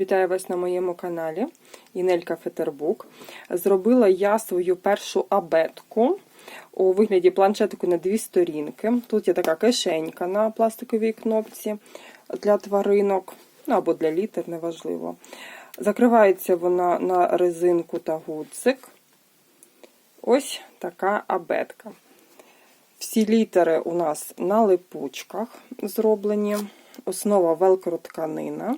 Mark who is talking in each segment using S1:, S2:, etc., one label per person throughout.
S1: Вітаю вас на моєму каналі Інелька Фетербук. Зробила я свою першу абетку у вигляді планшетику на дві сторінки. Тут є така кишенька на пластиковій кнопці для тваринок, ну або для літер, неважливо. Закривається вона на резинку та гудзик. Ось така абетка. Всі літери у нас на липучках зроблені. Основа велкро тканина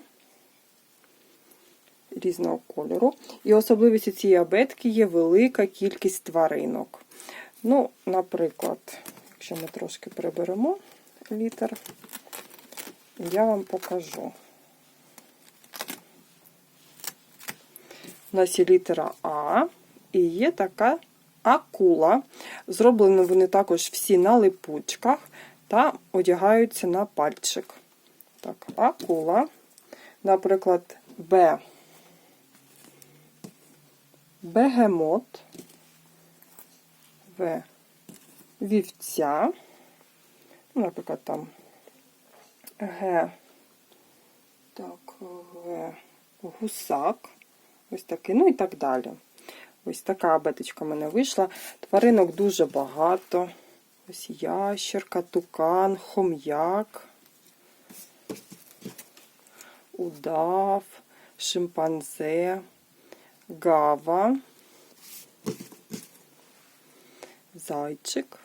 S1: різного кольору. І особливістю цієї абетки є велика кількість тваринок. Ну, наприклад, якщо ми трошки приберемо літер, я вам покажу. У нас є літера А, і є така акула. Зроблені вони також всі на липучках та одягаються на пальчик. Так, акула, наприклад, Б. Бегемот, В. Вівця, ну, наприклад, там Г. Так, Г. Гусак. Ось такий, ну і так далі. Ось така абеточка в мене вийшла. Тваринок дуже багато. Ось ящерка, тукан, хом'як, удав, шимпанзе, гава, зайчик,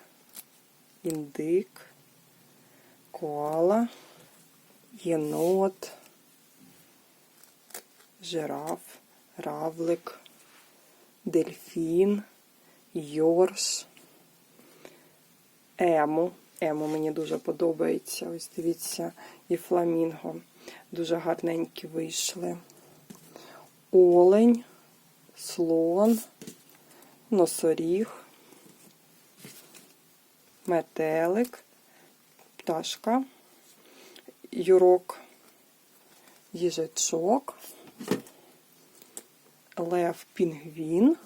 S1: індик, коала, єнот, жираф, равлик, дельфін, йорш, ему. Ему мені дуже подобається. Ось дивіться, і фламінго. Дуже гарненькі вийшли. Олень, слон, носоріг, метелик, пташка, юрок, їжачок, лев, пінгвін,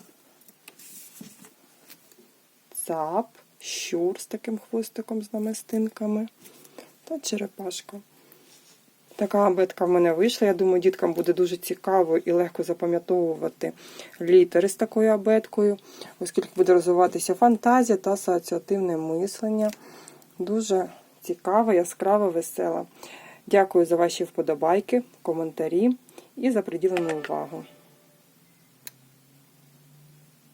S1: цап, щур з таким хвостиком з намистинками та черепашка. Така абетка в мене вийшла. Я думаю, діткам буде дуже цікаво і легко запам'ятовувати літери з такою абеткою, оскільки буде розвиватися фантазія та асоціативне мислення. Дуже цікава, яскрава, весела. Дякую за ваші вподобайки, коментарі і за приділену увагу.